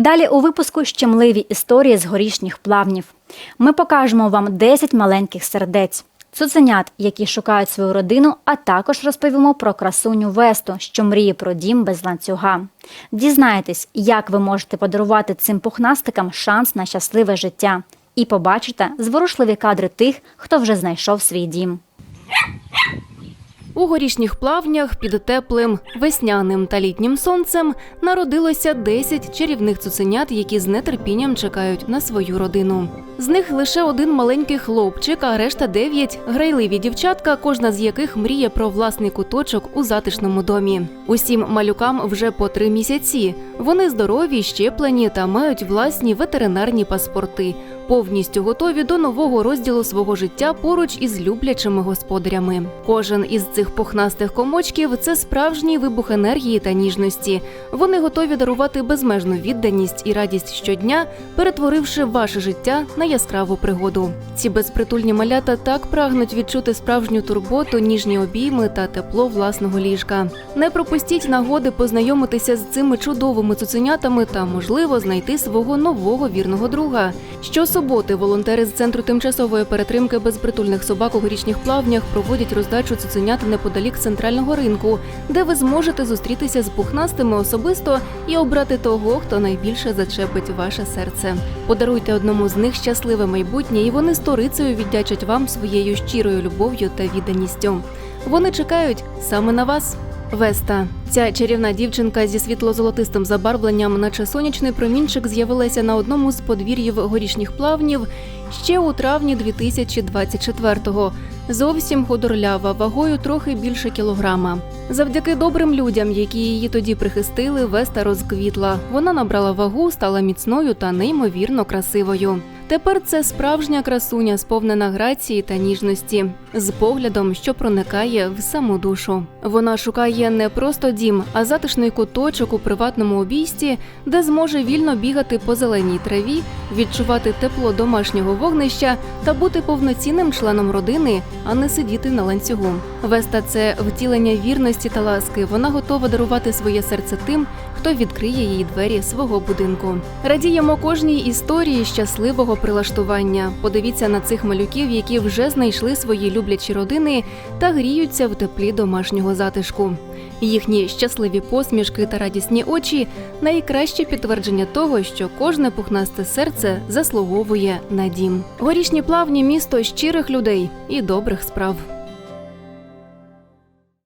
Далі у випуску щемливі історії з горішніх плавнів. Ми покажемо вам 10 маленьких сердець, цуценят, які шукають свою родину, а також розповімо про красуню Весту, що мріє про дім без ланцюга. Дізнайтесь, як ви можете подарувати цим пухнастикам шанс на щасливе життя, і побачите зворушливі кадри тих, хто вже знайшов свій дім. У горішніх плавнях під теплим весняним та літнім сонцем народилося 10 чарівних цуценят, які з нетерпінням чекають на свою родину. З них лише один маленький хлопчик, а решта дев'ять грайливі дівчатка, кожна з яких мріє про власний куточок у затишному домі. Усім малюкам вже по три місяці. Вони здорові, щеплені та мають власні ветеринарні паспорти, повністю готові до нового розділу свого життя поруч із люблячими господарями. Кожен із цих пухнастих комочків це справжній вибух енергії та ніжності. Вони готові дарувати безмежну відданість і радість щодня, перетворивши ваше життя на яскраву пригоду. Ці безпритульні малята так прагнуть відчути справжню турботу, ніжні обійми та тепло власного ліжка. Не пропустіть нагоди познайомитися з цими чудовими цуценятами та, можливо, знайти свого нового вірного друга. Щосуботи волонтери з центру тимчасової перетримки безпритульних собак у горішніх плавнях проводять роздачу цуценят неподалік центрального ринку, де ви зможете зустрітися з пухнастими особисто і обрати того, хто найбільше зачепить ваше серце. Подаруйте одному з них щасливе майбутнє, і вони сторицею віддячать вам своєю щирою любов'ю та відданістю. Вони чекають саме на вас. Веста, ця чарівна дівчинка зі світло-золотистим забарвленням, наче сонячний промінчик, з'явилася на одному з подвір'їв горішніх плавнів ще у травні 2024-го. Зовсім худорлява, вагою трохи більше кілограма. Завдяки добрим людям, які її тоді прихистили, Веста розквітла. Вона набрала вагу, стала міцною та неймовірно красивою. Тепер це справжня красуня, сповнена грації та ніжності, з поглядом, що проникає в саму душу. Вона шукає не просто дім, а затишний куточок у приватному обійсті, де зможе вільно бігати по зеленій траві, відчувати тепло домашнього вогнища та бути повноцінним членом родини, а не сидіти на ланцюгу. Веста це втілення вірності та ласки. Вона готова дарувати своє серце тим, хто відкриє їй двері свого будинку. Радіємо кожній історії щасливого прилаштування. Подивіться на цих малюків, які вже знайшли свої люблячі родини та гріються в теплі домашнього затишку. Їхні щасливі посмішки та радісні очі найкраще підтвердження того, що кожне пухнасте серце заслуговує на дім. Горішні плавні місто щирих людей і добрих справ.